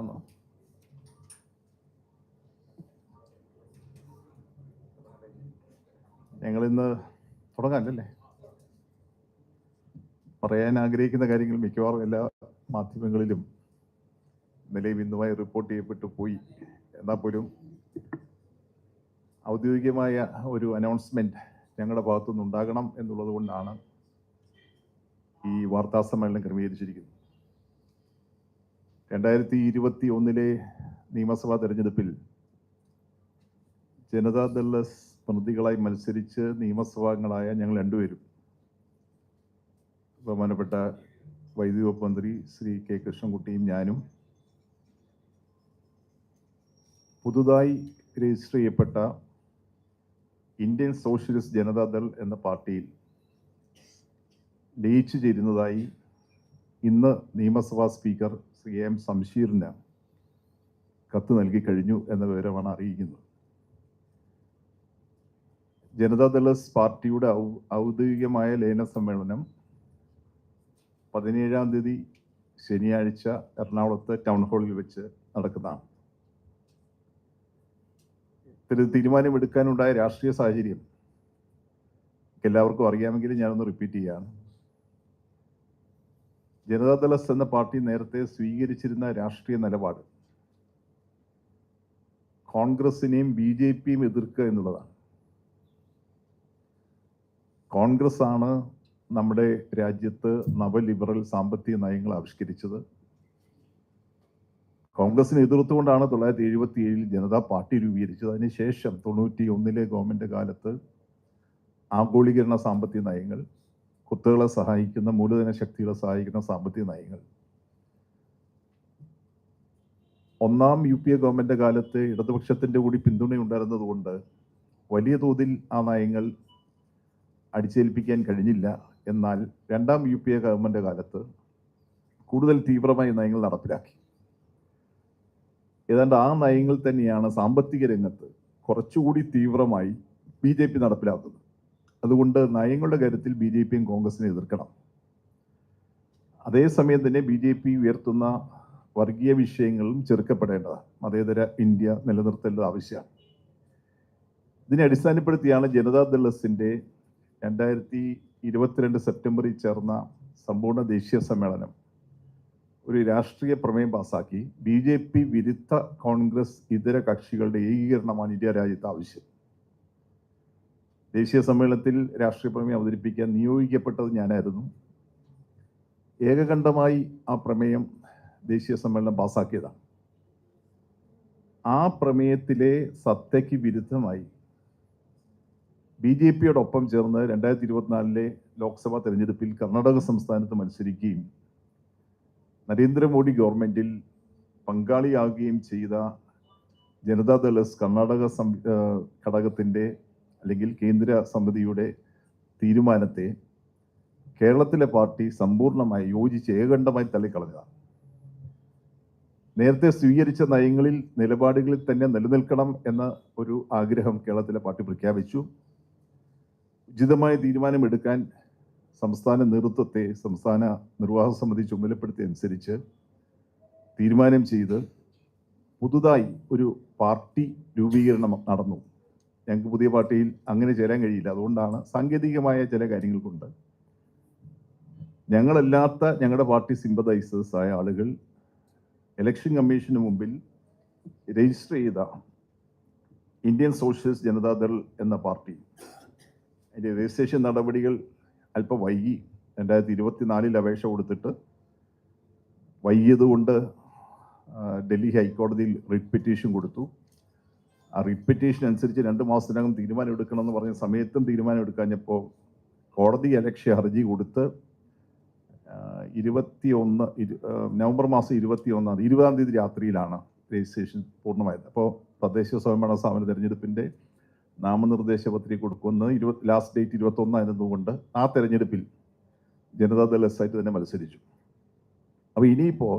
ആണോ? ഞങ്ങളിന്ന് തുടങ്ങാനല്ലേ? പറയാൻ ആഗ്രഹിക്കുന്ന കാര്യങ്ങൾ മിക്കവാറും എല്ലാ മാധ്യമങ്ങളിലും നിലയിൽ ഇന്നുമായി റിപ്പോർട്ട് ചെയ്യപ്പെട്ടു പോയി. എന്നാൽ പോലും ഔദ്യോഗികമായ ഒരു അനൗൺസ്മെന്റ് ഞങ്ങളുടെ ഭാഗത്തുനിന്ന് ഉണ്ടാകണം എന്നുള്ളത് കൊണ്ടാണ് ഈ വാർത്താ സമ്മേളനം ക്രമീകരിച്ചിരിക്കുന്നത്. രണ്ടായിരത്തി ഇരുപത്തി ഒന്നിലെ നിയമസഭാ തെരഞ്ഞെടുപ്പിൽ ജനതാദൾ പ്രതികളായി മത്സരിച്ച് നിയമസഭാംഗങ്ങളായ ഞങ്ങൾ രണ്ടുപേരും. ബഹുമാനപ്പെട്ട വൈദ്യുതി വകുപ്പ് മന്ത്രി ശ്രീ കെ കൃഷ്ണൻകുട്ടിയും ഞാനും പുതുതായി രജിസ്റ്റർ ചെയ്യപ്പെട്ട ഇന്ത്യൻ സോഷ്യലിസ്റ്റ് ജനതാദൾ എന്ന പാർട്ടിയിൽ ലയിച്ചു ചേരുന്നതായി ഇന്ന് നിയമസഭാ സ്പീക്കർ ശ്രീ എം സംഷീറിന് കത്ത് നൽകി കഴിഞ്ഞു എന്ന വിവരമാണ് അറിയിക്കുന്നത്. ജനതാദൾ പാർട്ടിയുടെ ഔ- ഔദ്യോഗികമായ ലയന സമ്മേളനം പതിനേഴാം തീയതി ശനിയാഴ്ച എറണാകുളത്ത് ടൗൺ ഹാളിൽ വെച്ച് നടക്കുന്നതാണ്. ഇത്തരം തീരുമാനമെടുക്കാനുണ്ടായ രാഷ്ട്രീയ സാഹചര്യം എല്ലാവർക്കും അറിയാമെങ്കിലും ഞാനൊന്ന് റിപ്പീറ്റ് ചെയ്യാണ്. ജനതാദൾ എസ് എന്ന പാർട്ടി നേരത്തെ സ്വീകരിച്ചിരുന്ന രാഷ്ട്രീയ നിലപാട്. കോൺഗ്രസിനെയും ബി ജെ പിയും എതിർക്കുക എന്നുള്ളതാണ്. കോൺഗ്രസ് ആണ് നമ്മുടെ രാജ്യത്ത് നവലിബറൽ സാമ്പത്തിക നയങ്ങൾ ആവിഷ്കരിച്ചത്. കോൺഗ്രസിനെ എതിർത്തുകൊണ്ടാണ് തൊള്ളായിരത്തി എഴുപത്തി ഏഴിൽ ജനതാ പാർട്ടി രൂപീകരിച്ചത്. അതിനുശേഷം തൊണ്ണൂറ്റി ഒന്നിലെ ഗവൺമെന്റ് കാലത്ത് ആഗോളീകരണ സാമ്പത്തിക നയങ്ങൾ കുത്തുകളെ സഹായിക്കുന്ന മൂലധന ശക്തികളെ സഹായിക്കുന്ന സാമ്പത്തിക നയങ്ങൾ. ഒന്നാം യു പി എ ഗവൺമെന്റ് കാലത്ത് ഇടതുപക്ഷത്തിന്റെ കൂടി പിന്തുണയുണ്ടായിരുന്നതുകൊണ്ട് വലിയ തോതിൽ ആ നയങ്ങൾ അടിച്ചേൽപ്പിക്കാൻ കഴിഞ്ഞില്ല. എന്നാൽ രണ്ടാം യു പി എ ഗവൺമെന്റ് കാലത്ത് കൂടുതൽ തീവ്രമായി നയങ്ങൾ നടപ്പിലാക്കി. ഏതാണ്ട് ആ നയങ്ങൾ തന്നെയാണ് സാമ്പത്തിക രംഗത്ത് കുറച്ചുകൂടി തീവ്രമായി ബി ജെ പി നടപ്പിലാക്കുന്നത്. അതുകൊണ്ട് നയങ്ങളുടെ കാര്യത്തിൽ ബി ജെ പിയും കോൺഗ്രസിനെ എതിർക്കണം. അതേസമയം തന്നെ ബി ജെ പി ഉയർത്തുന്ന വർഗീയ വിഷയങ്ങളും ചെറുക്കപ്പെടേണ്ടതാണ്. മതേതര ഇന്ത്യ നിലനിർത്തേണ്ടത് ആവശ്യമാണ്. ഇതിനെ അടിസ്ഥാനപ്പെടുത്തിയാണ് ജനതാദൾ എസിന്റെ രണ്ടായിരത്തി ഇരുപത്തിരണ്ട് സെപ്റ്റംബറിൽ ചേർന്ന സമ്പൂർണ ദേശീയ സമ്മേളനം ഒരു രാഷ്ട്രീയ പ്രമേയം പാസാക്കി. ബി ജെ പി വിരുദ്ധ കോൺഗ്രസ് ഇതര കക്ഷികളുടെ ഏകീകരണമാണ് ഇന്ത്യ രാജ്യത്ത് ആവശ്യം. ദേശീയ സമ്മേളനത്തിൽ രാഷ്ട്രീയ പ്രമേയം അവതരിപ്പിക്കാൻ നിയോഗിക്കപ്പെട്ടത് ഞാനായിരുന്നു. ഏകകണ്ഠമായി ആ പ്രമേയം ദേശീയ സമ്മേളനം പാസാക്കിയതാണ്. ആ പ്രമേയത്തിലെ സത്തയ്ക്ക് വിരുദ്ധമായി ബി ജെ പിയോടൊപ്പം ചേർന്ന് രണ്ടായിരത്തി ഇരുപത്തിനാലിലെ ലോക്സഭാ തെരഞ്ഞെടുപ്പിൽ കർണാടക സംസ്ഥാനത്ത് മത്സരിക്കുകയും നരേന്ദ്രമോദി ഗവൺമെന്റിൽ പങ്കാളിയാകുകയും ചെയ്ത ജനതാദൾ എസ് കർണാടക സം ഏഹ് ഘടകത്തിന്റെ അല്ലെങ്കിൽ കേന്ദ്ര സമിതിയുടെ തീരുമാനത്തെ കേരളത്തിലെ പാർട്ടി സമ്പൂർണമായി യോജിച്ച് ഏകണ്ഠമായി തള്ളിക്കളഞ്ഞതാണ് നേരത്തെ സ്വീകരിച്ച നയങ്ങളിൽ നിലപാടുകളിൽ തന്നെ നിലനിൽക്കണം എന്ന ഒരു ആഗ്രഹം കേരളത്തിലെ പാർട്ടി പ്രഖ്യാപിച്ചു. ഉചിതമായ തീരുമാനമെടുക്കാൻ സംസ്ഥാന നേതൃത്വത്തെ സംസ്ഥാന നിർവാഹക സമിതി ചുമതലപ്പെടുത്തി അനുസരിച്ച് തീരുമാനം ചെയ്ത് പുതുതായി ഒരു പാർട്ടി രൂപീകരണം നടന്നു. ഞങ്ങൾക്ക് പുതിയ പാർട്ടിയിൽ അങ്ങനെ ചേരാൻ കഴിയില്ല. അതുകൊണ്ടാണ് സാങ്കേതികമായ ചില കാര്യങ്ങൾ കൊണ്ട് ഞങ്ങളല്ലാത്ത ഞങ്ങളുടെ പാർട്ടി സിമ്പതൈസേഴ്സ് ആയ ആളുകൾ ഇലക്ഷൻ കമ്മീഷന് മുമ്പിൽ രജിസ്റ്റർ ചെയ്ത ഇന്ത്യൻ സോഷ്യലിസ്റ്റ് ജനതാദൾ എന്ന പാർട്ടി അതിന്റെ രജിസ്ട്രേഷൻ നടപടികൾ അല്പം വൈകി. രണ്ടായിരത്തി ഇരുപത്തിനാലിൽ അപേക്ഷ കൊടുത്തിട്ട് വൈകിയതുകൊണ്ട് ഡൽഹി ഹൈക്കോടതിയിൽ റിട്ട് പെറ്റീഷൻ കൊടുത്തു. ആ റിട്ട് അനുസരിച്ച് രണ്ട് മാസത്തിനകം തീരുമാനം എടുക്കണം എന്ന് പറഞ്ഞ സമയത്തും തീരുമാനം എടുക്കാഞ്ഞപ്പോൾ കോടതി അലക്ഷ്യ ഹർജി കൊടുത്ത് ഇരുപത്തി ഒന്ന് നവംബർ മാസം ഇരുപത്തി ഒന്നാം ഇരുപതാം തീയതി രാത്രിയിലാണ് രജിസ്ട്രേഷൻ പൂർണമായത്. അപ്പോൾ തദ്ദേശ സ്വയംഭരണ സ്ഥാപന തെരഞ്ഞെടുപ്പിന്റെ നാമനിർദ്ദേശ പത്രിക കൊടുക്കുന്നത് ഇരുപത് ലാസ്റ്റ് ഡേറ്റ് ഇരുപത്തൊന്നായിരുന്നതുകൊണ്ട് ആ തെരഞ്ഞെടുപ്പിൽ ജനതാദൾ എസ് ആയിട്ട് തന്നെ മത്സരിച്ചു. അപ്പോൾ ഇനിയിപ്പോൾ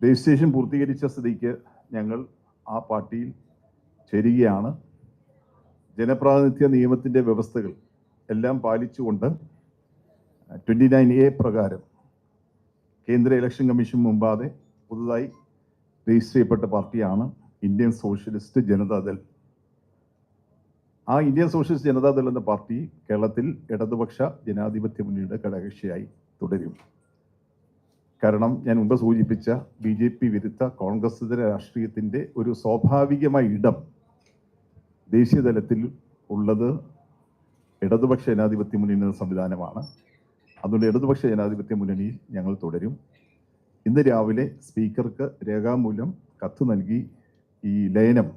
രജിസ്ട്രേഷൻ പൂർത്തീകരിച്ച സ്ഥിതിക്ക് ഞങ്ങൾ ആ പാർട്ടിയിൽ ചേരുകയാണ്. ജനപ്രാതിനിധ്യ നിയമത്തിന്റെ വ്യവസ്ഥകൾ എല്ലാം പാലിച്ചുകൊണ്ട് ട്വന്റി നയൻ എ പ്രകാരം കേന്ദ്ര ഇലക്ഷൻ കമ്മീഷൻ മുമ്പാതെ പുതുതായി രജിസ്റ്റർ ചെയ്യപ്പെട്ട പാർട്ടിയാണ് ഇന്ത്യൻ സോഷ്യലിസ്റ്റ് ജനതാദൾ ആ ഇന്ത്യൻ സോഷ്യലിസ്റ്റ് ജനതാദൾ എന്ന പാർട്ടി കേരളത്തിൽ ഇടതുപക്ഷ ജനാധിപത്യ മുന്നണിയുടെ ഘടകകക്ഷിയായി തുടരും. കാരണം ഞാൻ മുമ്പ് സൂചിപ്പിച്ച ബി ജെ പി വിരുദ്ധ കോൺഗ്രസ് രാഷ്ട്രീയത്തിന്റെ ഒരു സ്വാഭാവികമായ ഇടം ദേശീയ തലത്തിൽ ഉള്ളത് ഇടതുപക്ഷ ജനാധിപത്യ മുന്നണി എന്ന സംവിധാനമാണ്. അതുകൊണ്ട് ഇടതുപക്ഷ ജനാധിപത്യ മുന്നണിയിൽ ഞങ്ങൾ തുടരും. ഇന്ന് രാവിലെ സ്പീക്കർക്ക് രേഖാമൂലം കത്ത് നൽകി ഈ ലയനം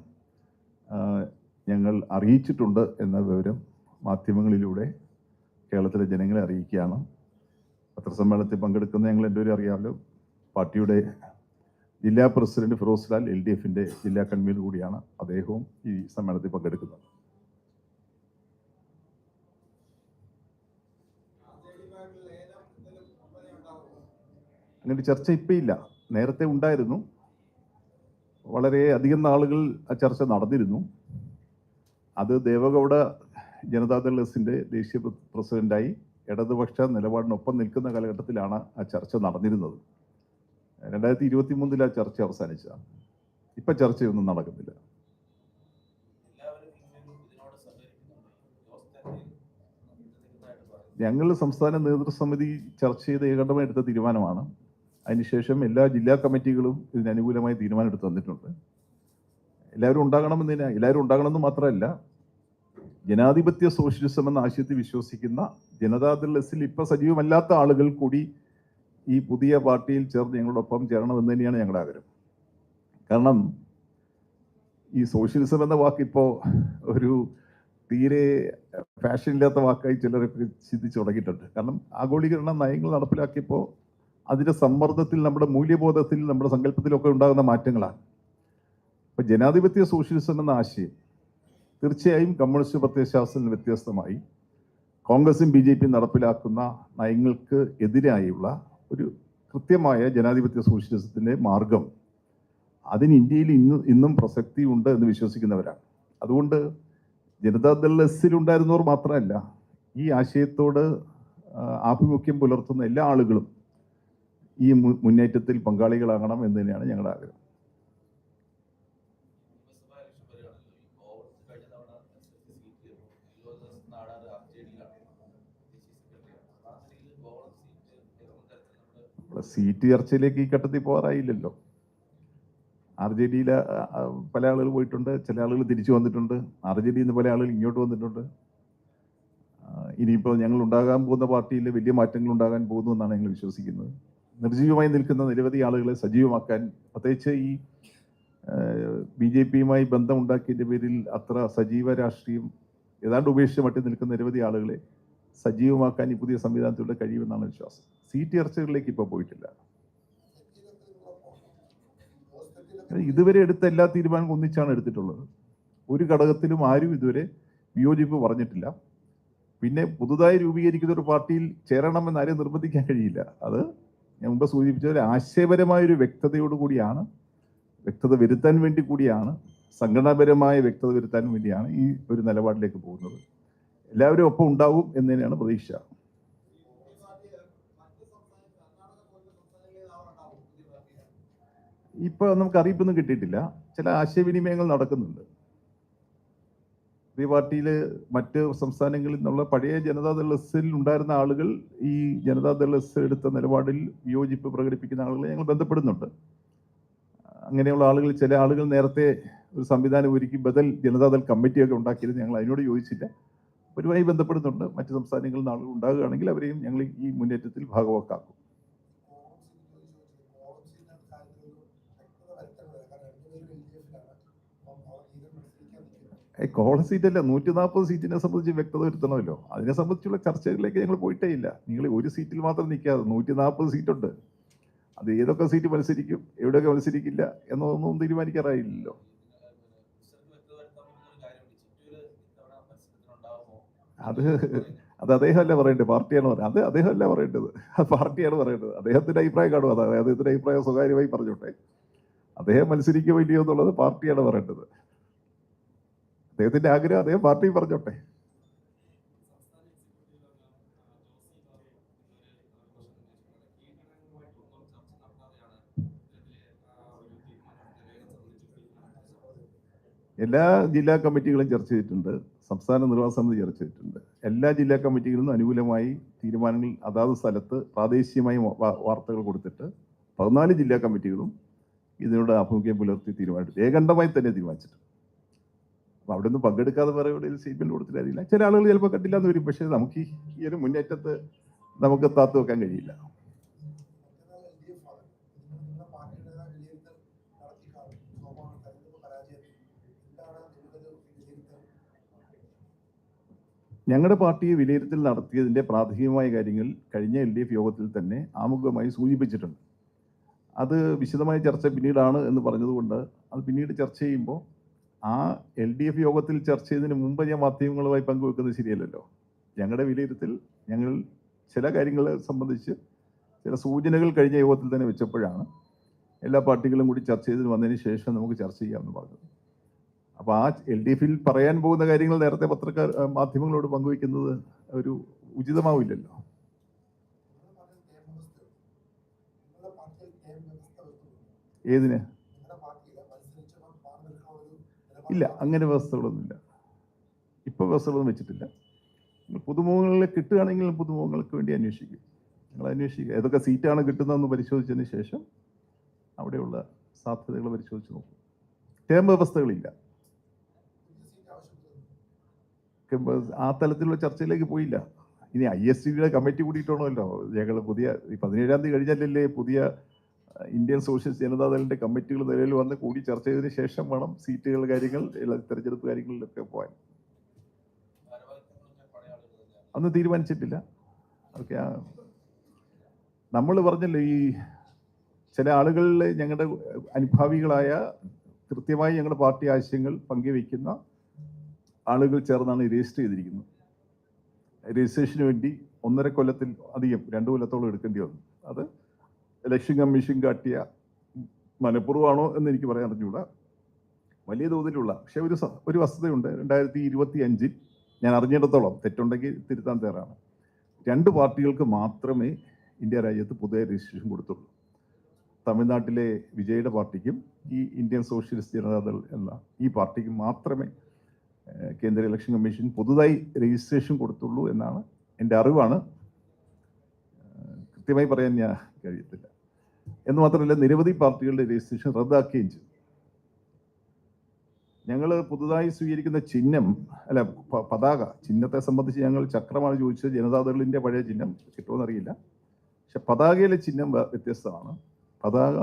ഞങ്ങൾ അറിയിച്ചിട്ടുണ്ട് എന്ന വിവരം മാധ്യമങ്ങളിലൂടെ കേരളത്തിലെ ജനങ്ങളെ അറിയിക്കുകയാണ്. പത്രസമ്മേളനത്തിൽ പങ്കെടുക്കുന്ന ഞങ്ങൾ എല്ലാവരും അറിയാമല്ലോ. പാർട്ടിയുടെ ജില്ലാ president Firoz Lal L D എഫിന്റെ ജില്ലാ കൺവീനർ കൂടിയാണ് അദ്ദേഹവും ഈ സമ്മേളനത്തിൽ പങ്കെടുക്കുന്നത്. അങ്ങനെ ചർച്ച ഇപ്പം ഇല്ല. നേരത്തെ ഉണ്ടായിരുന്നു. വളരെ അധികം നാളുകൾ ആ ചർച്ച നടന്നിരുന്നു. അത് ദേവഗൗഡ ജനതാദൾ എസിന്റെ ദേശീയ പ്ര- പ്രസിഡന്റായി ഇടതുപക്ഷ നിലപാടിനൊപ്പം നിൽക്കുന്ന കാലഘട്ടത്തിലാണ് ആ ചർച്ച നടന്നിരുന്നത്. രണ്ടായിരത്തി ഇരുപത്തി മൂന്നിൽ ആ ചർച്ച അവസാനിച്ചതാണ് ഇപ്പം ചർച്ചയൊന്നും നടക്കുന്നില്ല. ഞങ്ങൾ സംസ്ഥാന നേതൃസമിതി ചർച്ച ചെയ്ത് ഏകണ്ഠമായി എടുത്ത തീരുമാനമാണ്. അതിനുശേഷം എല്ലാ ജില്ലാ കമ്മിറ്റികളും ഇതിന് അനുകൂലമായി തീരുമാനമെടുത്ത് തന്നിട്ടുണ്ട്. എല്ലാവരും ഉണ്ടാകണമെന്നതിന് എല്ലാവരും ഉണ്ടാകണമെന്ന് മാത്രമല്ല ജനാധിപത്യ സോഷ്യലിസം എന്ന ആശയത്തിൽ വിശ്വസിക്കുന്ന ജനതാദൾ എസിൽ ഇപ്പം സജീവമല്ലാത്ത ആളുകൾ കൂടി ഈ പുതിയ പാർട്ടിയിൽ ചേർന്ന് ഞങ്ങളോടൊപ്പം ചേരണമെന്ന് തന്നെയാണ് ഞങ്ങളുടെ ആഗ്രഹം. കാരണം ഈ സോഷ്യലിസം എന്ന വാക്ക് ഇപ്പോൾ ഒരു തീരെ ഫാഷൻ ഇല്ലാത്ത വാക്കായി ചിലരൊക്കെ ചിന്തിച്ചു തുടങ്ങിയിട്ടുണ്ട്. കാരണം ആഗോളീകരണ നയങ്ങൾ നടപ്പിലാക്കിയപ്പോൾ അതിന്റെ സമ്മർദ്ദത്തിൽ നമ്മുടെ മൂല്യബോധത്തിൽ നമ്മുടെ സങ്കല്പത്തിലൊക്കെ ഉണ്ടാകുന്ന മാറ്റങ്ങളാണ്. അപ്പോൾ ജനാധിപത്യ സോഷ്യലിസം എന്ന ആശയം തീർച്ചയായും കമ്മ്യൂണിസ്റ്റ് പ്രത്യയശാസ്ത്രത്തിൽ വ്യത്യസ്തമായി. കോൺഗ്രസും ബി ജെ പിയും നടപ്പിലാക്കുന്ന നയങ്ങൾക്ക് എതിരായുള്ള ഒരു കൃത്യമായ ജനാധിപത്യ സോഷ്യലിസത്തിന്റെ മാർഗം. അതിന് ഇന്ത്യയിൽ ഇന്ന് ഇന്നും പ്രസക്തി ഉണ്ട് എന്ന് വിശ്വസിക്കുന്നവരാണ്. അതുകൊണ്ട് ജനതാദൾ എസിലുണ്ടായിരുന്നവർ മാത്രമല്ല ഈ ആശയത്തോട് ആഭിമുഖ്യം പുലർത്തുന്ന എല്ലാ ആളുകളും ഈ മുന്നേറ്റത്തിൽ പങ്കാളികളാകണം എന്ന് തന്നെയാണ് ഞങ്ങളുടെ ആഗ്രഹം നിയമസഭാ ഇലക്ഷൻ വരികയാണല്ലോ ഈ കോൺഗ്രസ് കഴിഞ്ഞ തവണ സീറ്റ് ഇരുപത് നാടാറ് ആർ ജെ ഡിയിലാണ് ദേശീയ സെക്രട്ടറിയാണ് ആ നിലയിൽ കോൺഗ്രസ് സീറ്റ് ഏതെങ്കിലും തരത്തിൽ നമ്മുടെ ഇവിടെ സീറ്റ് ചർച്ചയിലേക്ക് ഈ ഘട്ടത്തിൽ പോകാറായില്ലല്ലോ. ആർ ജെ ഡിയിൽ പല ആളുകൾ പോയിട്ടുണ്ട്. ചില ആളുകൾ തിരിച്ചു വന്നിട്ടുണ്ട്. ആർ ജെ ഡിയിൽ നിന്ന് പല ആളുകൾ ഇങ്ങോട്ട് വന്നിട്ടുണ്ട്. ഇനിയിപ്പോൾ ഞങ്ങൾ ഉണ്ടാകാൻ പോകുന്ന പാർട്ടിയിൽ വലിയ മാറ്റങ്ങൾ ഉണ്ടാകാൻ പോകുന്നു എന്നാണ് ഞങ്ങൾ വിശ്വസിക്കുന്നത്. നിർജീവമായി നിൽക്കുന്ന നിരവധി ആളുകളെ സജീവമാക്കാൻ പ്രത്യേകിച്ച് ഈ ബി ജെ പിയുമായി ബന്ധമുണ്ടാക്കിയതിന്റെ പേരിൽ അത്ര സജീവ രാഷ്ട്രീയം ഏതാണ്ട് ഉപേക്ഷിച്ച് മട്ടി നിൽക്കുന്ന നിരവധി ആളുകളെ സജീവമാക്കാൻ ഈ പുതിയ സംവിധാനത്തിലൂടെ കഴിയുമെന്നാണ് വിശ്വാസം. സീറ്റ് ചർച്ചകളിലേക്ക് ഇപ്പോൾ പോയിട്ടില്ല. ഇതുവരെ എടുത്ത എല്ലാ തീരുമാനങ്ങളും ഒന്നിച്ചാണ് എടുത്തിട്ടുള്ളത്. ഒരു ഘടകത്തിലും ആരും ഇതുവരെ വിയോജിപ്പ് പറഞ്ഞിട്ടില്ല. പിന്നെ പുതുതായി രൂപീകരിക്കുന്ന ഒരു പാർട്ടിയിൽ ചേരണമെന്ന് ആരെയും നിർബന്ധിക്കാൻ കഴിയില്ല. അത് ഞാൻ മുമ്പ് സൂചിപ്പിച്ച പോലെ ആശയപരമായ ഒരു വ്യക്തതയോട് കൂടിയാണ് വ്യക്തത വരുത്താൻ വേണ്ടി കൂടിയാണ് സംഘടനാപരമായ വ്യക്തത വരുത്താൻ വേണ്ടിയാണ് ഈ ഒരു നിലപാടിലേക്ക് പോകുന്നത്. എല്ലാവരും ഒപ്പം ഉണ്ടാവും എന്ന് തന്നെയാണ് പ്രതീക്ഷ. ഇപ്പൊ നമുക്ക് അറിയിപ്പൊന്നും കിട്ടിയിട്ടില്ല. ചില ആശയവിനിമയങ്ങൾ നടക്കുന്നുണ്ട്. ഈ പാർട്ടിയിൽ മറ്റ് സംസ്ഥാനങ്ങളിൽ നിന്നുള്ള പഴയ ജനതാദൾ എസിൽ ഉണ്ടായിരുന്ന ആളുകൾ ഈ ജനതാദൾ എസ് എടുത്ത നിലപാടിൽ വിയോജിപ്പ് പ്രകടിപ്പിക്കുന്ന ആളുകളെ ഞങ്ങൾ ബന്ധപ്പെടുന്നുണ്ട്. അങ്ങനെയുള്ള ആളുകൾ ചില ആളുകൾ നേരത്തെ ഒരു സംവിധാനം ഒരുക്കി ബദൽ ജനതാദൾ കമ്മിറ്റിയൊക്കെ ഉണ്ടാക്കിയിരുന്നു. ഞങ്ങൾ അതിനോട് യോജിച്ചില്ല. അവരുമായി ബന്ധപ്പെടുന്നുണ്ട്. മറ്റ് സംസ്ഥാനങ്ങളിൽ നിന്ന് ആളുകൾ ഉണ്ടാകുകയാണെങ്കിൽ അവരെയും ഞങ്ങൾ ഈ മുന്നേറ്റത്തിൽ ഭാഗവാക്കാക്കും. കോളേജ് സീറ്റല്ല. നൂറ്റി നാൽപ്പത് സീറ്റിനെ സംബന്ധിച്ച് വ്യക്തത വരുത്തണമല്ലോ. അതിനെ സംബന്ധിച്ചുള്ള ചർച്ചകളിലേക്ക് ഞങ്ങൾ പോയിട്ടേ ഇല്ല നിങ്ങൾ ഒരു സീറ്റിൽ മാത്രം നിൽക്കാതെ നൂറ്റി നാൽപ്പത് സീറ്റുണ്ട്. അത് ഏതൊക്കെ സീറ്റ് മത്സരിക്കും എവിടെയൊക്കെ മത്സരിക്കില്ല എന്നതൊന്നും തീരുമാനിക്കാറായില്ലല്ലോ. അത് അത് അദ്ദേഹമല്ല പറയേണ്ടത്? പാർട്ടിയാണ് പറയുന്നത് അത് അദ്ദേഹമല്ല പറയേണ്ടത്? അത് പാർട്ടിയാണ് പറയേണ്ടത്. അദ്ദേഹത്തിന്റെ അഭിപ്രായം കാണും അത് അദ്ദേഹത്തിന്റെ അഭിപ്രായം സ്വകാര്യമായി പറഞ്ഞോട്ടെ. അദ്ദേഹം മത്സരിക്കാൻ വേണ്ടിയോ എന്നുള്ളത് പാർട്ടിയാണ് പറയേണ്ടത്. അദ്ദേഹത്തിന്റെ ആഗ്രഹം അദ്ദേഹം പാർട്ടി പറഞ്ഞോട്ടെ. എല്ലാ ജില്ലാ കമ്മിറ്റികളും ചർച്ച ചെയ്തിട്ടുണ്ട്. സംസ്ഥാന നിർവാഹ സമിതി ചർച്ച ചെയ്തിട്ടുണ്ട് എല്ലാ ജില്ലാ കമ്മിറ്റികളിൽ നിന്നും അനുകൂലമായി തീരുമാനങ്ങൾ അതാത് സ്ഥലത്ത് പ്രാദേശികമായി വാർത്തകൾ കൊടുത്തിട്ട് പതിനാല് ജില്ലാ കമ്മിറ്റികളും ഇതിനോട് ആഭിമുഖ്യം പുലർത്തി തീരുമാനിച്ചു. ഏകണ്ഠമായി തന്നെ തീരുമാനിച്ചിട്ടുണ്ട്. അപ്പോൾ അവിടെ നിന്ന് പങ്കെടുക്കാതെ വേറെ എവിടെയും സ്റ്റേറ്റ്മെന്റ് കൊടുത്തിട്ടില്ല ചില ആളുകൾ ചിലപ്പോൾ കണ്ടില്ല എന്ന് വരും. പക്ഷേ നമുക്ക് ഈ ഒരു മുന്നേറ്റത്ത് നമുക്ക് താത്തു വെക്കാൻ കഴിയില്ല. ഞങ്ങളുടെ പാർട്ടിയെ വിലയിരുത്തൽ നടത്തിയതിന്റെ പ്രാഥമികമായ കാര്യങ്ങൾ കഴിഞ്ഞ എൽ ഡി എഫ് യോഗത്തിൽ തന്നെ ആമുഖമായി സൂചിപ്പിച്ചിട്ടുണ്ട്. അത് വിശദമായ ചർച്ച പിന്നീടാണ് എന്ന് പറഞ്ഞതുകൊണ്ട് അത് പിന്നീട് ചർച്ച ചെയ്യുമ്പോൾ ആ എൽ ഡി എഫ് യോഗത്തിൽ ചർച്ച ചെയ്തതിന് മുമ്പ് ഞാൻ മാധ്യമങ്ങളുമായി പങ്കുവെക്കുന്നത് ശരിയല്ലല്ലോ. ഞങ്ങളുടെ വിലയിരുത്തൽ ഞങ്ങൾ ചില കാര്യങ്ങളെ സംബന്ധിച്ച് ചില സൂചനകൾ കഴിഞ്ഞ യോഗത്തിൽ തന്നെ വെച്ചപ്പോഴാണ് എല്ലാ പാർട്ടികളും കൂടി ചർച്ച ചെയ്തിന് വന്നതിന് ശേഷം നമുക്ക് ചർച്ച ചെയ്യാമെന്ന് പറഞ്ഞത്. അപ്പോൾ ആ എൽ ഡി എഫിൽ പറയാൻ പോകുന്ന കാര്യങ്ങൾ നേരത്തെ പത്രക്കാർ മാധ്യമങ്ങളോട് പങ്കുവയ്ക്കുന്നത് ഒരു ഉചിതമാവില്ലല്ലോ. ഏതിന്? ഇല്ല അങ്ങനെ വ്യവസ്ഥകളൊന്നുമില്ല. ഇപ്പോൾ വ്യവസ്ഥകളൊന്നും വെച്ചിട്ടില്ല. പുതുമുഖങ്ങളെ കിട്ടുകയാണെങ്കിൽ പുതുമുഖങ്ങൾക്ക് വേണ്ടി അന്വേഷിക്കും. നിങ്ങൾ അന്വേഷിക്കുക. ഏതൊക്കെ സീറ്റാണ് കിട്ടുന്നതെന്ന് പരിശോധിച്ചതിന് ശേഷം അവിടെയുള്ള സാധ്യതകൾ പരിശോധിച്ച് നോക്കും. ടേം വ്യവസ്ഥകളില്ല. ആ തലത്തിലുള്ള ചർച്ചയിലേക്ക് പോയില്ല. ഇനി ഐ എസ് സിയുടെ കമ്മിറ്റി കൂടിയിട്ടാണല്ലോ ഞങ്ങൾ പുതിയ പതിനേഴാം തീയതി കഴിഞ്ഞാലല്ലേ പുതിയ ഇന്ത്യൻ സോഷ്യലിസ്റ്റ് ജനതാദളിന്റെ കമ്മിറ്റികൾ നിലവിൽ വന്ന് കൂടി ചർച്ച ചെയ്തതിന് ശേഷം വേണം സീറ്റുകൾ കാര്യങ്ങൾ തിരഞ്ഞെടുപ്പ് കാര്യങ്ങളിലൊക്കെ പോകാൻ അന്ന് തീരുമാനിച്ചിട്ടില്ല. ഓക്കെ നമ്മൾ പറഞ്ഞല്ലോ ഈ ചില ആളുകളിൽ ഞങ്ങളുടെ അനുഭാവികളായ കൃത്യമായി ഞങ്ങളുടെ പാർട്ടി ആശയങ്ങൾ പങ്കുവയ്ക്കുന്ന ആളുകൾ ചേർന്നാണ് രജിസ്റ്റർ ചെയ്തിരിക്കുന്നത്. രജിസ്ട്രേഷന് വേണ്ടി ഒന്നര കൊല്ലത്തിൽ അധികം രണ്ട് കൊല്ലത്തോളം എടുക്കേണ്ടി വന്നു. അത് ഇലക്ഷൻ കമ്മീഷൻ കാട്ടിയ മനഃപൂർവമാണോ എന്ന് എനിക്ക് പറയാൻ അറിഞ്ഞുകൂടാ. വലിയ തോതിലുള്ള പക്ഷെ ഒരു ഒരു വസ്തുതയുണ്ട്. രണ്ടായിരത്തി ഇരുപത്തി അഞ്ചിൽ ഞാൻ അറിഞ്ഞിടത്തോളം തെറ്റുണ്ടെങ്കിൽ തിരുത്താൻ തയ്യാറാണ്. രണ്ട് പാർട്ടികൾക്ക് മാത്രമേ ഇന്ത്യ രാജ്യത്ത് പുതിയ രജിസ്ട്രേഷൻ കൊടുത്തുള്ളൂ. തമിഴ്നാട്ടിലെ വിജയുടെ പാർട്ടിക്കും ഈ ഇന്ത്യൻ സോഷ്യലിസ്റ്റ് ജനതാദൾ എന്ന ഈ പാർട്ടിക്കും മാത്രമേ കേന്ദ്ര ഇലക്ഷൻ കമ്മീഷൻ പുതുതായി രജിസ്ട്രേഷൻ കൊടുത്തുള്ളൂ എന്നാണ് എന്റെ അറിവാണ്. കൃത്യമായി പറയാൻ ഞാൻ കഴിയത്തില്ല. എന്ന് മാത്രമല്ല നിരവധി പാർട്ടികളുടെ രജിസ്ട്രേഷൻ റദ്ദാക്കുകയും ചെയ്തു. ഞങ്ങൾ പുതുതായി സ്വീകരിക്കുന്ന ചിഹ്നം അല്ല പതാക ചിഹ്നത്തെ സംബന്ധിച്ച് ഞങ്ങൾ ചക്രമാണ് ചോദിച്ചത്. ജനതാദളിന്റെ പഴയ ചിഹ്നം കിട്ടുമെന്നറിയില്ല പക്ഷെ പതാകയിലെ ചിഹ്നം വ്യത്യസ്തമാണ്. പതാക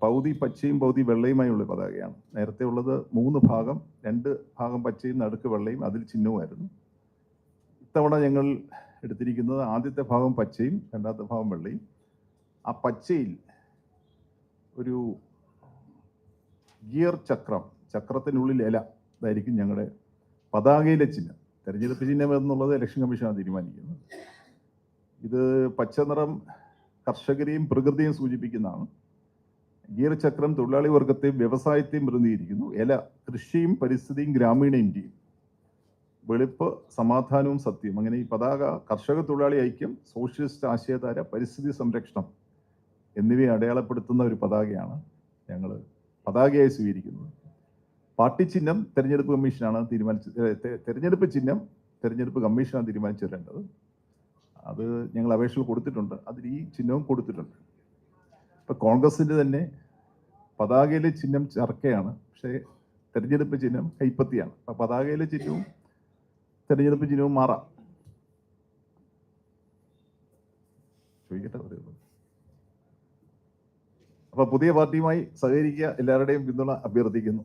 പൗതി പച്ചയും പൗതി വെള്ളയുമായുള്ള പതാകയാണ്. നേരത്തെ ഉള്ളത് മൂന്ന് ഭാഗം രണ്ട് ഭാഗം പച്ചയും നടുക്ക് വെള്ളയും അതിൽ ചിഹ്നവുമായിരുന്നു. ഇത്തവണ ഞങ്ങൾ എടുത്തിരിക്കുന്നത് ആദ്യത്തെ ഭാഗം പച്ചയും രണ്ടാമത്തെ ഭാഗം വെള്ളയും. ആ പച്ചയിൽ ഒരു ഗിയർ ചക്രം ചക്രത്തിനുള്ളിൽ ഇല ഇതായിരിക്കും ഞങ്ങളുടെ പതാകയിലെ ചിഹ്നം. തെരഞ്ഞെടുപ്പ് ചിഹ്നം എന്നുള്ളത് ഇലക്ഷൻ കമ്മീഷനാണ് തീരുമാനിക്കുന്നത്. ഇത് പച്ച നിറം കർഷകരെയും പ്രകൃതിയും സൂചിപ്പിക്കുന്നതാണ്. ഗിയർ ചക്രം തൊഴിലാളി വർഗത്തെയും വ്യവസായത്തെയും പ്രതിനിധീകരിക്കുന്നു. ഇല കൃഷിയും പരിസ്ഥിതിയും ഗ്രാമീണ ഇന്ത്യയും. വെളുപ്പ് സമാധാനവും സത്യവും. അങ്ങനെ ഈ പതാക കർഷക തൊഴിലാളി ഐക്യം സോഷ്യലിസ്റ്റ് ആശയധാര പരിസ്ഥിതി സംരക്ഷണം എന്നിവയെ അടയാളപ്പെടുത്തുന്ന ഒരു പതാകയാണ് ഞങ്ങൾ പതാകയായി സ്വീകരിക്കുന്നത്. പാർട്ടി ചിഹ്നം തെരഞ്ഞെടുപ്പ് കമ്മീഷനാണ് തിരഞ്ഞെടുപ്പ് തെരഞ്ഞെടുപ്പ് ചിഹ്നം തെരഞ്ഞെടുപ്പ് കമ്മീഷനാണ് തീരുമാനിച്ചു തരേണ്ടത് അത് ഞങ്ങൾ അപേക്ഷകൾ കൊടുത്തിട്ടുണ്ട്. അതിൽ ഈ ചിഹ്നവും കൊടുത്തിട്ടുണ്ട്. ഇപ്പം കോൺഗ്രസിന്റെ തന്നെ പതാകയിലെ ചിഹ്നം ചർക്കയാണ്. പക്ഷേ തെരഞ്ഞെടുപ്പ് ചിഹ്നം കൈപ്പത്തിയാണ്. അപ്പൊ പതാകയിലെ ചിഹ്നവും തെരഞ്ഞെടുപ്പ് ചിഹ്നവും മാറാം. ചോദിക്കട്ടെ അപ്പൊ പുതിയ പാർട്ടിയുമായി സഹകരിക്കുക എല്ലാവരുടെയും പിന്തുണ അഭ്യർത്ഥിക്കുന്നു.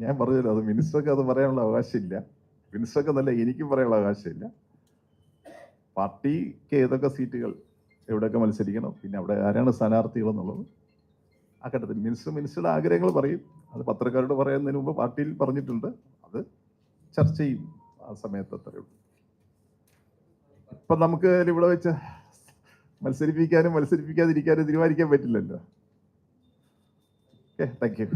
ഞാൻ പറഞ്ഞല്ലോ അത് മിനിസ്റ്റർക്ക് അത് പറയാനുള്ള അവകാശമില്ല. മിനിസ്റ്റർക്ക് നല്ല എനിക്കും പറയാനുള്ള അവകാശമില്ല. പാർട്ടിക്ക് ഏതൊക്കെ സീറ്റുകൾ എവിടെയൊക്കെ മത്സരിക്കണം പിന്നെ അവിടെ ആരാണ് സ്ഥാനാർത്ഥികൾ എന്നുള്ളത്. ആ ഘട്ടത്തിൽ മിനിസ്റ്റർ മിനിസ്റ്ററുടെ ആഗ്രഹങ്ങൾ പറയും. അത് പത്രക്കാരോട് പറയുന്നതിന് മുമ്പ് പാർട്ടിയിൽ പറഞ്ഞിട്ടുണ്ട്. അത് ചർച്ച ചെയ്യും ആ സമയത്ത് അത്രയേ ഉള്ളൂ. ഇപ്പൊ നമുക്ക് ഇവിടെ വെച്ച് മത്സരിപ്പിക്കാനും മത്സരിപ്പിക്കാതിരിക്കാനും തീരുമാനിക്കാൻ പറ്റില്ലല്ലോ. Okay thank you